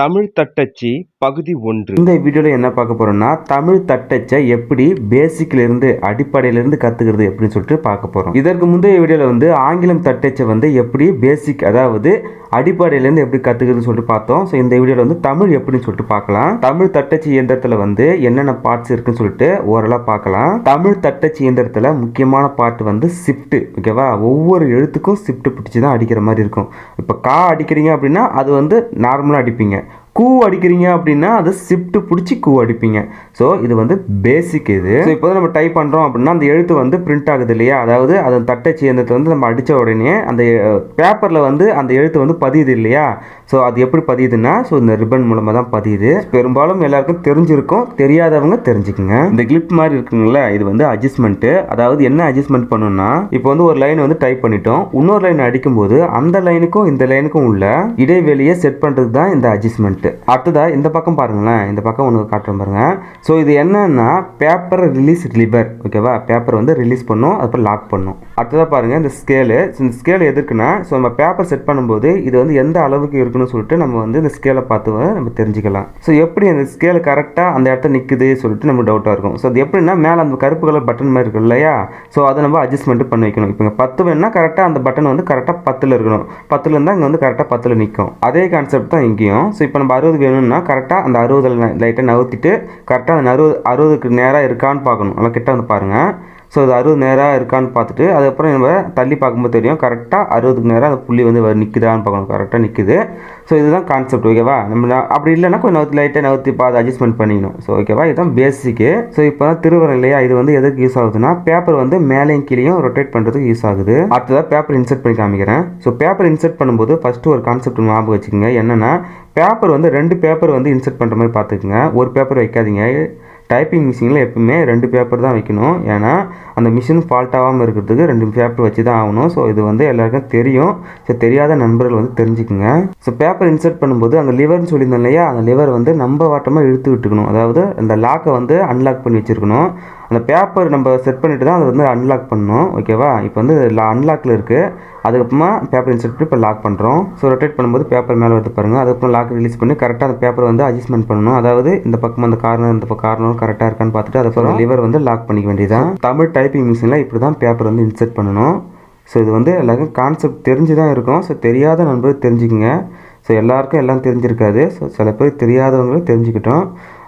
தமிழ் தட்டச்சு பகுதி ஒன்று. இந்த வீடியோவில் என்ன பார்க்க போகிறோம்னா தமிழ் தட்டச்சை எப்படி பேசிக்லேருந்து அடிப்படையிலேருந்து கற்றுக்கிறது எப்படின்னு சொல்லிட்டு பார்க்க போகிறோம் இதற்கு முந்தைய வீடியோவில் வந்து ஆங்கிலம் தட்டச்சை வந்து எப்படி பேசிக் அதாவது அடிப்படையிலேருந்து எப்படி கற்றுக்கிறதுன்னு சொல்லிட்டு பார்த்தோம். ஸோ இந்த வீடியோவில் வந்து தமிழ் எப்படின்னு சொல்லிட்டு பார்க்கலாம். தமிழ் தட்டச்சு இயந்திரத்தில் வந்து என்னென்ன பார்ட்ஸ் இருக்குன்னு சொல்லிட்டு ஓரளவு பார்க்கலாம். தமிழ் தட்டச்சு இயந்திரத்தில் முக்கியமான பார்ட் வந்து ஷிஃப்ட்டு ஓகேவா ஒவ்வொரு எழுத்துக்கும் ஷிஃப்ட்டு பிடிச்சி தான் அடிக்கிற மாதிரி இருக்கும். இப்போ கா அடிக்கிறீங்க அப்படின்னா அது வந்து நார்மலாக அடிப்பீங்க. கூ அடிக்கிறீங்க அப்படின்னா அது ஷிஃப்ட்டு பிடிச்சி கூ அடிப்பீங்க. ஸோ இது வந்து பேசிக் இது. ஸோ இப்போ நம்ம டைப் பண்ணுறோம் அப்படின்னா அந்த எழுத்து வந்து பிரிண்ட் ஆகுது இல்லையா? அதாவது அதன் தட்டச்சு இயந்திரத்தை வந்து நம்ம அடித்த உடனே அந்த பேப்பரில் வந்து அந்த எழுத்து வந்து பதியுது இல்லையா? ஸோ அது எப்படி பதியுதுன்னா ஸோ இந்த ரிப்பன் மூலமாக தான் பதியுது. பெரும்பாலும் எல்லாருக்கும் தெரிஞ்சிருக்கும். தெரியாதவங்க தெரிஞ்சுக்குங்க. இந்த கிளிப் மாதிரி இருக்குங்களா இது வந்து அட்ஜஸ்ட்மெண்ட்டு அதாவது என்ன அட்ஜஸ்ட்மெண்ட் பண்ணணும்னா இப்போ வந்து ஒரு லைன் வந்து டைப் பண்ணிட்டோம். இன்னொரு லைன் அடிக்கும்போது அந்த லைனுக்கும் இந்த லைனுக்கும் உள்ள இடைவெளியை செட் பண்ணுறது தான் இந்த இருக்குது அடுத்ததாக இந்த பக்கம் பாருங்களேன். இந்த பக்கம் ஒன்று காட்டுறேன் பாருங்கள் ஸோ இது என்னன்னா பேப்பர் ரிலீஸ் லிவர் ஓகேவா பேப்பர் வந்து ரிலீஸ் பண்ணும் அதுக்கப்புறம் லாக் பண்ணும். அடுத்ததாக பாருங்கள் இந்த ஸ்கேலு இந்த ஸ்கேல் எதுக்குன்னா ஸோ நம்ம பேப்பர் செட் பண்ணும்போது இது வந்து எந்த அளவுக்கு இருக்குன்னு சொல்லிட்டு நம்ம வந்து இந்த ஸ்கேலை பார்த்து நம்ம தெரிஞ்சுக்கலாம். ஸோ எப்படி அந்த ஸ்கேல் கரெக்டாக அந்த இடத்த நிற்குது சொல்லிட்டு நமக்கு டவுட்டாக இருக்கும். ஸோ அது எப்படின்னா மேலே அந்த கருப்பு கலர் பட்டன் மாதிரி இருக்கு இல்லையா? ஸோ அதை நம்ம அட்ஜஸ்ட்மெண்ட் பண்ணி வைக்கணும். இப்போ பத்து வேணும்னா கரெக்டாக அந்த பட்டன் வந்து கரெக்டாக பத்தில் இருக்கணும். பத்தில் இருந்தால் இங்கே வந்து கரெக்டாக பத்தில் நிற்கும் அதே கான்செப்ட் தான் இங்கேயும். ஸோ இப்போ நம்ம அறுபது வேணும்னா கரெக்டாக அந்த அறுபதில் லைட்டை நகர்த்திட்டு கரெக்டாக அந்த அறுபது அறுபதுக்கு நேராக இருக்கான்னு பார்க்கணும். நல்லா கிட்ட வந்து பாருங்கள் ஸோ அது அறுபது நேராக இருக்கான்னு பார்த்துட்டு அதுக்கப்புறம் நம்ம தள்ளி பார்க்கும்போது தெரியும் கரெக்டாக அறுபதுக்கு நேராக அந்த புள்ளி வந்து நிற்குதான்னு பார்க்கணும். கரெக்டாக நிற்குது ஸோ இதுதான் கான்செப்ட் ஓகேவா நம்ம அப்படி இல்லைன்னா கொஞ்சம் நவுத்தி லைட்டாக நவுத்தி பார்த்து அட்ஜஸ்ட்மெண்ட் பண்ணிக்கணும். ஸோ ஓகேவா இதுதான் பேசிக்கு ஸோ இப்போ தான் திருவரம் இல்லையா இது வந்து எதுக்கு யூஸ் ஆகுதுன்னா பேப்பர் வந்து மேலேயும் கீழேயும் ரொட்டேட் பண்ணுறதுக்கு யூஸ் ஆகுது. அடுத்ததாக பேப்பர் இன்சர்ட் பண்ணி காமிக்கிறேன். ஸோ பேப்பர் இன்சர்ட் பண்ணும்போது ஃபஸ்ட்டு ஒரு கான்செப்ட் ஞாபகம் வச்சுக்கோங்க. என்னென்னா பேப்பர் வந்து ரெண்டு பேப்பர் வந்து இன்சர்ட் பண்ணுற மாதிரி பார்த்துக்குங்க. ஒரு பேப்பர் வைக்காதீங்க. டைப்பிங் மிஷினில் எப்பவுமே ரெண்டு பேப்பர் தான் வைக்கணும். ஏன்னா அந்த மிஷின் ஃபால்ட் ஆகாமல் இருக்கிறதுக்கு ரெண்டு பேப்பர் வச்சு தான் ஆகணும். ஸோ இது வந்து எல்லாருக்கும் தெரியும். ஸோ தெரியாத நண்பர்கள் வந்து தெரிஞ்சுக்குங்க. ஸோ பேப்பர் இன்சர்ட் பண்ணும்போது அங்கே லிவர்னு சொல்லியிருந்தோம் இல்லையா? அந்த லிவர் வந்து நம்ம வாட்டமாக இழுத்து விட்டுக்கணும். அதாவது அந்த லாக்கை வந்து அன்லாக் பண்ணி வச்சுருக்கணும். அந்த பேப்பர் நம்ம செட் பண்ணிட்டு தான் அதை வந்து அன்லாக் பண்ணணும் ஓகேவா இப்போ வந்து அன்லாக்கில் இருக்குது அதுக்கப்புறமா பேப்பர் இன்சர்ட் பண்ணி இப்போ லாக் பண்ணுறோம் ஸோ ரொட்டேட் பண்ணும்போது பேப்பர் மேலே வந்து பாருங்கள் அதுக்கப்புறம் லாக் ரிலீஸ் பண்ணி கரெக்டாக அந்த பேப்பர் வந்து அட்ஜஸ்ட்மெண்ட் பண்ணணும். அதாவது இந்த பக்கம் அந்த கார்னர் இந்த பக்கம் கார்னரும் கரெக்டாக இருக்கான்னு பார்த்துட்டு அதுக்கப்புறம் லிவர் வந்து லாக் பண்ணிக்க வேண்டியதான் தமிழ் டைப்பிங் மிஷினில் இப்படி தான் பேப்பர் வந்து இன்சர்ட் பண்ணணும். ஸோ இது வந்து எல்லாருக்கும் கான்செப்ட் தெரிஞ்சு தான் இருக்கும். ஸோ தெரியாத நண்பர் தெரிஞ்சுக்கங்க. ஸோ எல்லாருக்கும் எல்லாம் தெரிஞ்சிருக்காது. ஸோ சில பேர் தெரியாதவங்களும் தெரிஞ்சுக்கிட்டோம்.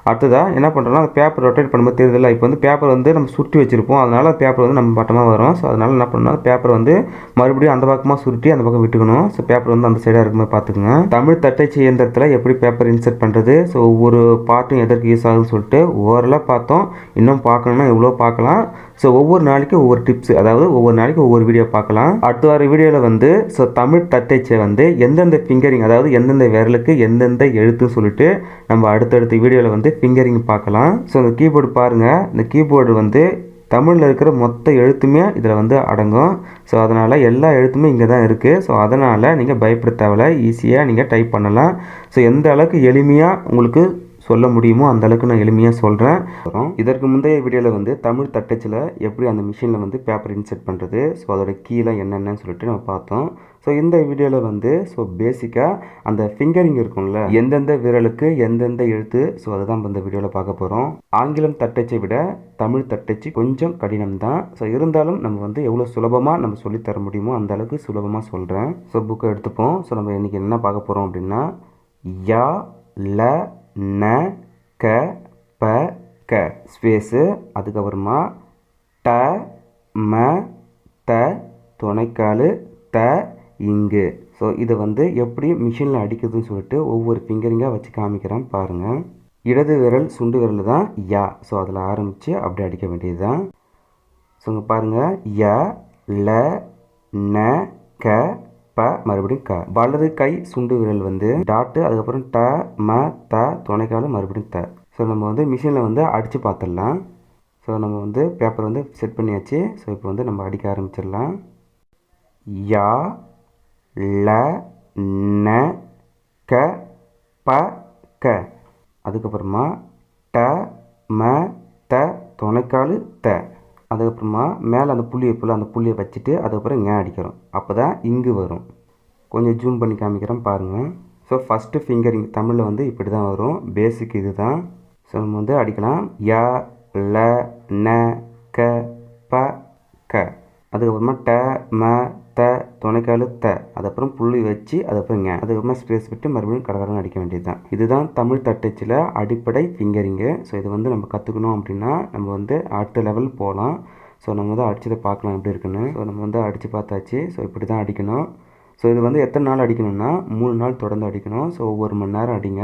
அடுத்ததாக என்ன பண்ணுறோம்னா அந்த பேப்பர் ரொட்டேட் பண்ணும்போது தெரியுதுல இப்போ வந்து பேப்பர் வந்து நம்ம சுருட்டி வச்சுருப்போம். அதனால் பேப்பர் வந்து நம்ம பட்டமாக வரும். ஸோ அதனால் என்ன பண்ணணும் பேப்பர் வந்து மறுபடியும் அந்த பக்கமாக சுருட்டி அந்த பக்கம் விட்டுக்கணும். ஸோ பேப்பர் வந்து அந்த சைடாக இருக்கும்போது பார்த்துக்குங்க. தமிழ் தட்டச்சு இயந்திரத்தில் எப்படி பேப்பர் இன்சர்ட் பண்ணுறது ஸோ ஒவ்வொரு பார்ட்டும் எதற்கு யூஸ் ஆகுதுன்னு சொல்லிட்டு ஓரளவு பார்த்தோம். இன்னும் பார்க்கணுன்னா எவ்வளோ பார்க்கலாம். ஸோ ஒவ்வொரு நாளைக்கு ஒவ்வொரு டிப்ஸ் அதாவது ஒவ்வொரு நாளைக்கு ஒவ்வொரு வீடியோ பார்க்கலாம். அடுத்த வார வீடியோவில் வந்து ஸோ தமிழ் தட்டச்சை வந்து எந்தெந்த ஃபிங்கரிங் அதாவது எந்தெந்த விரலுக்கு எந்தெந்த எழுத்துன்னு சொல்லிட்டு நம்ம அடுத்தடுத்த வீடியோவில் வந்து ஃபிங்கரிங் பார்க்கலாம். ஸோ இந்த கீபோர்டு பாருங்கள் இந்த கீபோர்டு வந்து தமிழில் இருக்கிற மொத்த எழுத்துமே இதில் வந்து அடங்கும். ஸோ அதனால் எல்லா எழுத்துமே இங்கே தான் இருக்குது ஸோ அதனால் நீங்கள் பயப்பட தேவையில்ல. ஈஸியாக நீங்கள் டைப் பண்ணலாம். ஸோ எந்த அளவுக்கு எளிமையாக உங்களுக்கு சொல்ல முடியுமோ அந்த அளவுக்கு நான் எளிமையாக சொல்கிறேன் அப்புறம் இதற்கு முந்தைய வீடியோவில் வந்து தமிழ் தட்டச்சில் எப்படி அந்த மிஷினில் வந்து பேப்பர் இன்செர்ட் பண்ணுறது ஸோ அதோட கீழே என்னென்னு சொல்லிட்டு நம்ம பார்த்தோம். ஸோ இந்த வீடியோவில் வந்து ஸோ பேசிக்காக அந்த ஃபிங்கரிங் இருக்கும்ல எந்தெந்த விரலுக்கு எந்தெந்த எழுத்து ஸோ அதை தான் இந்த வீடியோவில் பார்க்க போகிறோம் ஆங்கிலம் தட்டச்சை விட தமிழ் தட்டச்சு கொஞ்சம் கடினம் தான் ஸோ இருந்தாலும் நம்ம வந்து எவ்வளோ சுலபமாக நம்ம சொல்லித்தர முடியுமோ அந்த அளவுக்கு சுலபமாக சொல்கிறேன் ஸோ புக்கை எடுத்துப்போம். ஸோ நம்ம இன்றைக்கி என்ன பார்க்க போகிறோம் அப்படின்னா யா ல ந க ப க. ஸ்பேஸு அதுக்கப்புறமா ட ம த துணைக்கால் த இங்கு. ஸோ இதை வந்து எப்படி மிஷினில் அடிக்கிறதுன்னு சொல்லிட்டு ஒவ்வொரு ஃபிங்கரிங்காக வச்சு காமிக்கிறேன் பாருங்கள் இடது விரல் சுண்டு விரல் தான் யா. ஸோ அதில் ஆரம்பித்து அப்படி அடிக்க வேண்டியது தான் ஸோ இங்கே பாருங்கள் ய ல ந க ப மறுபடியும் க. வலது கை சுண்டு விரல் வந்து டாட்டு அதுக்கப்புறம் ட ம த துணைக்காலம் மறுபடியும் த. ஸோ நம்ம வந்து மிஷினில் வந்து அடித்து பார்த்துடலாம் ஸோ நம்ம வந்து பேப்பர் வந்து செட் பண்ணியாச்சு. ஸோ இப்போ வந்து நம்ம அடிக்க ஆரம்பிச்சிடலாம். யா ல ந க ப க. அதுக்கப்புறமா ட ம த துணைக்காலு த. அதுக்கப்புறமா மேலே அந்த புள்ளியை போல் அந்த புள்ளியை வச்சுட்டு அதுக்கப்புறம் ஏன் அடிக்கிறோம். அப்போ தான் இங்கு வரும். கொஞ்சம் ஜூம் பண்ணி காமிக்கிறேன் பாருங்கள் ஸோ ஃபஸ்ட்டு ஃபிங்கரிங் தமிழில் வந்து இப்படி தான் வரும். பேசிக் இது தான் ஸோ நம்ம வந்து அடிக்கலாம். ய ல ந க ப க. அதுக்கப்புறமா ட ம த துணைக்காலு த. அதுக்கப்புறம் புள்ளி வச்சு அதுக்கப்புறம் ஞ. அதுக்கப்புறமா ஸ்பேஸ் விட்டு மறுபடியும் கடகடன் அடிக்க வேண்டியது தான் இதுதான் தமிழ் தட்டச்சில் அடிப்படை ஃபிங்கரிங்கு ஸோ இது வந்து நம்ம கற்றுக்கணும் அப்படின்னா நம்ம வந்து அடுத்த லெவல் போகலாம் ஸோ நம்ம வந்து அடிச்சதை பார்க்கலாம் எப்படி இருக்குன்னு. ஸோ நம்ம வந்து அடித்து பார்த்தாச்சு. ஸோ இப்படி தான் அடிக்கணும். ஸோ இது வந்து எத்தனை நாள் அடிக்கணும்னா மூணு நாள் தொடர்ந்து அடிக்கணும். ஸோ ஒவ்வொரு மணி நேரம் அடிங்க.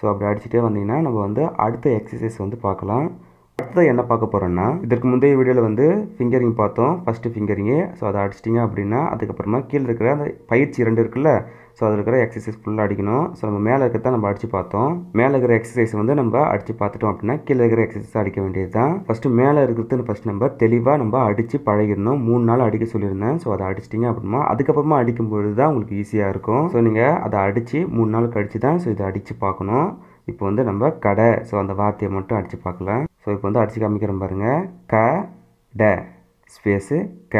ஸோ அப்படி அடிச்சுட்டே வந்தீங்கன்னா நம்ம வந்து அடுத்த எக்ஸசைஸ் வந்து பார்க்கலாம். அடுத்தது என்ன பார்க்க போகிறோன்னா இதற்கு முந்தைய வீடியோவில் வந்து ஃபிங்கரிங் பார்த்தோம். ஃபஸ்ட்டு ஃபிங்கரிங்கு ஸோ அதை அடிச்சிட்டிங்க அப்படின்னா அதுக்கப்புறமா கீழே இருக்கிற அந்த பயிற்சி ரெண்டு இருக்குல்ல ஸோ அதில் இருக்கிற எக்ஸசைஸ் ஃபுல்லாக அடிக்கணும். ஸோ நம்ம மேலே இருக்கிறத நம்ம அடித்து பார்த்தோம். மேலே இருக்கிற எக்ஸசைஸ் வந்து நம்ம அடித்து பார்த்துட்டோம் அப்படின்னா கீழே இருக்கிற எக்ஸசைஸ் அடிக்க வேண்டியது தான் ஃபஸ்ட்டு மேலே இருக்கிறதுன்னு ஃபஸ்ட் நம்ம தெளிவாக நம்ம அடித்து பழகிடணும். மூணு நாள் அடிக்க சொல்லியிருந்தேன். ஸோ அதை அடிச்சிட்டிங்க அப்படின்னா அதுக்கப்புறமா அடிக்கும்பொழுது தான் உங்களுக்கு ஈஸியாக இருக்கும். ஸோ நீங்கள் அதை அடித்து மூணு நாள் கழித்து தான் ஸோ இதை அடித்து பார்க்கணும். இப்போ வந்து நம்ம கடை ஸோ அந்த வார்த்தையை மட்டும் அடித்து பார்க்கலாம். ஸோ இப்போ வந்து அடித்து காமிக்கிறேன் பாருங்கள் க ட ஸ்பேஸு க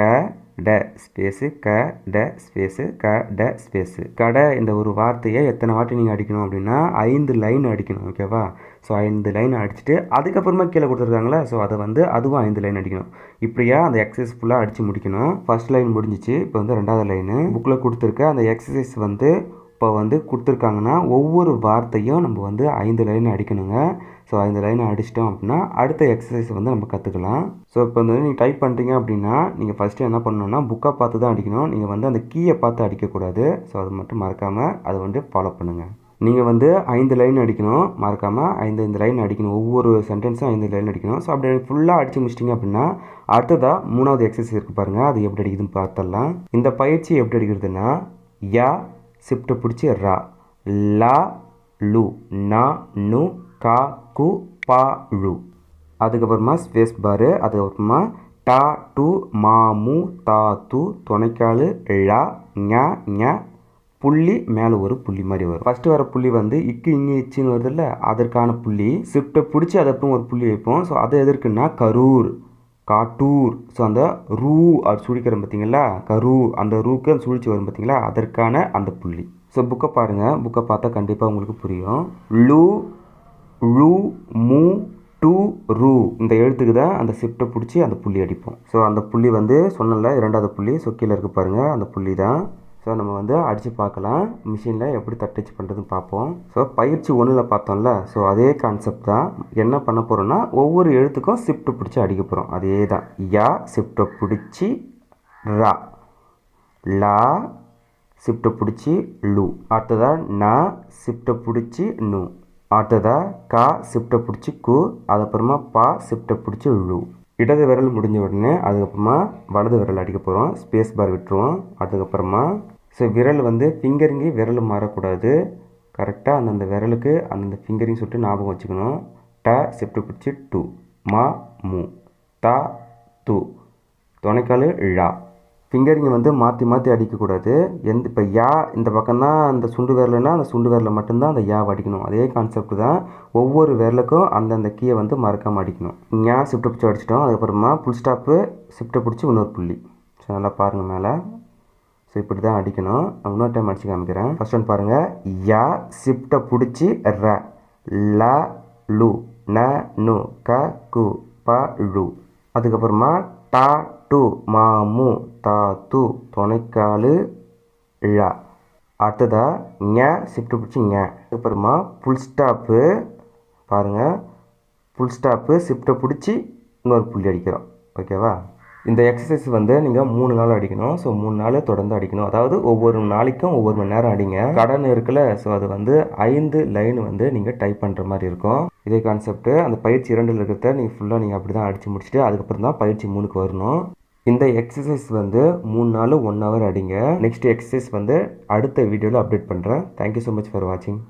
ட ஸ்பேஸு க ட ஸ்பேஸு க ட ஸ்பேஸு. கடை இந்த ஒரு வார்த்தையை எத்தனை வாட்டி நீங்கள் அடிக்கணும் அப்படின்னா ஐந்து லைன் அடிக்கணும் ஓகேவா ஸோ ஐந்து லைன் அடிச்சுட்டு அதுக்கப்புறமா கீழே கொடுத்துருக்காங்களா ஸோ அதை வந்து அதுவும் ஐந்து லைன் அடிக்கணும். இப்படியா அந்த எக்ஸசைஸ் ஃபுல்லாக அடித்து முடிக்கணும். ஃபர்ஸ்ட் லைன் முடிஞ்சிச்சு. இப்போ வந்து ரெண்டாவது லைனு புக்கில் கொடுத்துருக்க அந்த எக்ஸசைஸ் வந்து இப்போ வந்து கொடுத்துருக்காங்கன்னா ஒவ்வொரு வார்த்தையும் நம்ம வந்து ஐந்து லைன் அடிக்கணுங்க. ஸோ ஐந்து லைன் அடிச்சிட்டோம் அப்படின்னா அடுத்த எக்ஸசைஸ் வந்து நம்ம கற்றுக்கலாம் ஸோ இப்போ வந்து நீங்கள் டைப் பண்ணுறீங்க அப்படின்னா நீங்கள் ஃபஸ்ட்டு என்ன பண்ணணும்னா புக்கை பார்த்து தான் அடிக்கணும். நீங்கள் வந்து அந்த கீயை பார்த்து அடிக்கக்கூடாது. ஸோ அது மட்டும் மறக்காமல் அதை வந்து ஃபாலோ பண்ணுங்கள் நீங்கள் வந்து ஐந்து லைன் அடிக்கணும். மறக்காமல் ஐந்து ஐந்து லைன் அடிக்கணும். ஒவ்வொரு சென்டென்ஸும் ஐந்து லைன் அடிக்கணும். ஸோ அப்படி ஃபுல்லாக அடித்து முடிச்சிட்டிங்க அப்படின்னா அடுத்ததாக மூணாவது எக்ஸசைஸ் இருக்குது பாருங்கள் அது எப்படி அடிக்குதுன்னு பார்த்துடலாம். இந்த பயிற்சி எப்படி அடிக்கிறதுனா யா ஷிஃப்ட்டை பிடிச்சி ரா. லா லு நா நு கா கு பா ழு. அதுக்கப்புறமா ஸ்பேஸ் பாரு அதுக்கப்புறமா டா டு மா மு தா து துணைக்காலு ழா ஞ ஞ. புள்ளி மேலே ஒரு புள்ளி மாதிரி வரும். ஃபஸ்ட்டு வர புள்ளி வந்து இக்கு இங்கே இச்சின்னு வருதுல்ல அதற்கான புள்ளி. ஷிஃப்ட்டை பிடிச்சி அதுக்கப்புறம் ஒரு புள்ளி வைப்போம். ஸோ அது எதற்குன்னா கரூர். காட்டூர். ஸோ அந்த ரூ அது சுழிக்கிறோம் பார்த்தீங்களா? கரு அந்த ரூக்கு அந்த சுழிச்சு வரும் பார்த்தீங்களா? அதற்கான அந்த புள்ளி. ஸோ புக்கை பாருங்கள் புக்கை பார்த்தா கண்டிப்பாக உங்களுக்கு புரியும். லு ழு மு டு ரூ. இந்த எழுத்துக்கு தான் அந்த ஷிஃப்ட்டை பிடிச்சி அந்த புள்ளி அடிப்போம். ஸோ அந்த புள்ளி வந்து சொன்னல இரண்டாவது புள்ளி. ஸோ கீழே இருக்கு பாருங்கள் அந்த புள்ளி தான். ஸோ நம்ம வந்து அடித்து பார்க்கலாம். மிஷினில் எப்படி தட்டச்சு பண்ணுறதுன்னு பார்ப்போம். ஸோ பயிற்சி ஒன்றில் பார்த்தோம்ல. ஸோ அதே கான்செப்ட் தான். என்ன பண்ண போகிறோம்னா ஒவ்வொரு எழுத்துக்கும் ஷிஃப்ட்டு பிடிச்சி அடிக்க போகிறோம் அதே தான். யா ஷிஃப்ட்டை பிடிச்சி ரா. லா ஷிஃப்ட்டை பிடிச்சி லு. அடுத்ததாக நா ஷிஃப்ட்டை பிடிச்சி நு. அடுத்ததாக கா ஷிஃப்ட்டை பிடிச்சி கு. அதுக்கப்புறமா பா ஷிஃப்ட்டை பிடிச்சி லூ. இடது விரல் முடிஞ்ச உடனே அதுக்கப்புறமா வலது விரல் அடிக்க போகிறோம் ஸ்பேஸ் பார் விட்டுருவோம். அதுக்கப்புறமா ஸோ விரல் வந்து ஃபிங்கரிங்கு விரல் மாறக்கூடாது. கரெக்டாக அந்தந்த விரலுக்கு அந்தந்த ஃபிங்கரிங் சொல்லிட்டு ஞாபகம் வச்சுக்கணும். ட ஷிஃப்ட்டு பிடிச்சி டூ மா மு தா து. துணைக்கால் ழா. ஃபிங்கரிங்கை வந்து மாற்றி மாற்றி அடிக்கக்கூடாது. எந்த இப்போ யா இந்த பக்கம் தான் அந்த சுண்டு விரலுன்னா அந்த சுண்டு விரலில் மட்டும்தான் அந்த யாவை அடிக்கணும். அதே கான்செப்ட் தான் ஒவ்வொரு விரலுக்கும் அந்தந்த கீயை வந்து மறக்காமல் அடிக்கணும். ஞா ஷிஃப்ட்டை பிடிச்சி அடிச்சிட்டோம். அதுக்கப்புறமா புல் ஸ்டாப்பு ஷிஃப்ட்டை பிடிச்சி இன்னொரு புள்ளி. ஸோ நல்லா பாருங்கள் மேலே. ஸோ இப்படி தான் அடிக்கணும். நான் இன்னொரு டைம் அடிச்சு காமிக்கிறேன். ஃபஸ்ட் ஒன் பாருங்கள் யா ஷிஃப்ட்டை பிடிச்சி ர ல லு ந நு க கு ப ழு. அதுக்கப்புறமா டா டு மா மு தா து துணைக்காலு ழா. அடுத்ததா ஞ ஷிஃப்ட் பிடிச்சி ஞ. அதுக்கப்புறமா புல் ஸ்டாப்பு பாருங்கள் புல் ஸ்டாப்பு ஷிஃப்ட்டை பிடிச்சி இன்னொரு புள்ளி அடிக்கிறோம். ஓகேவா இந்த எக்ஸசைஸ் வந்து நீங்கள் மூணு நாள் அடிக்கணும். ஸோ மூணு நாள் தொடர்ந்து அடிக்கணும். அதாவது ஒவ்வொரு நாளைக்கும் ஒவ்வொரு மணி நேரம் அடிங்க. கடன் இருக்குல்ல ஸோ அது வந்து ஐந்து லைன் வந்து நீங்கள் டைப் பண்ணுற மாதிரி இருக்கும். இதே கான்செப்ட் அந்த பயிற்சி இரண்டில் இருக்கிறத நீங்கள் ஃபுல்லாக நீங்கள் அப்படி தான் அடித்து முடிச்சுட்டு அதுக்கப்புறம் தான் பயிற்சி மூணுக்கு வரணும். இந்த எக்ஸசைஸ் வந்து மூணு நாள் ஒன் ஹவர் அடிங்க. நெக்ஸ்ட் எக்ஸசைஸ் வந்து அடுத்த வீடியோவில் அப்டேட் பண்ணுறேன் தேங்க்யூ ஸோ மச் ஃபார் வாட்சிங்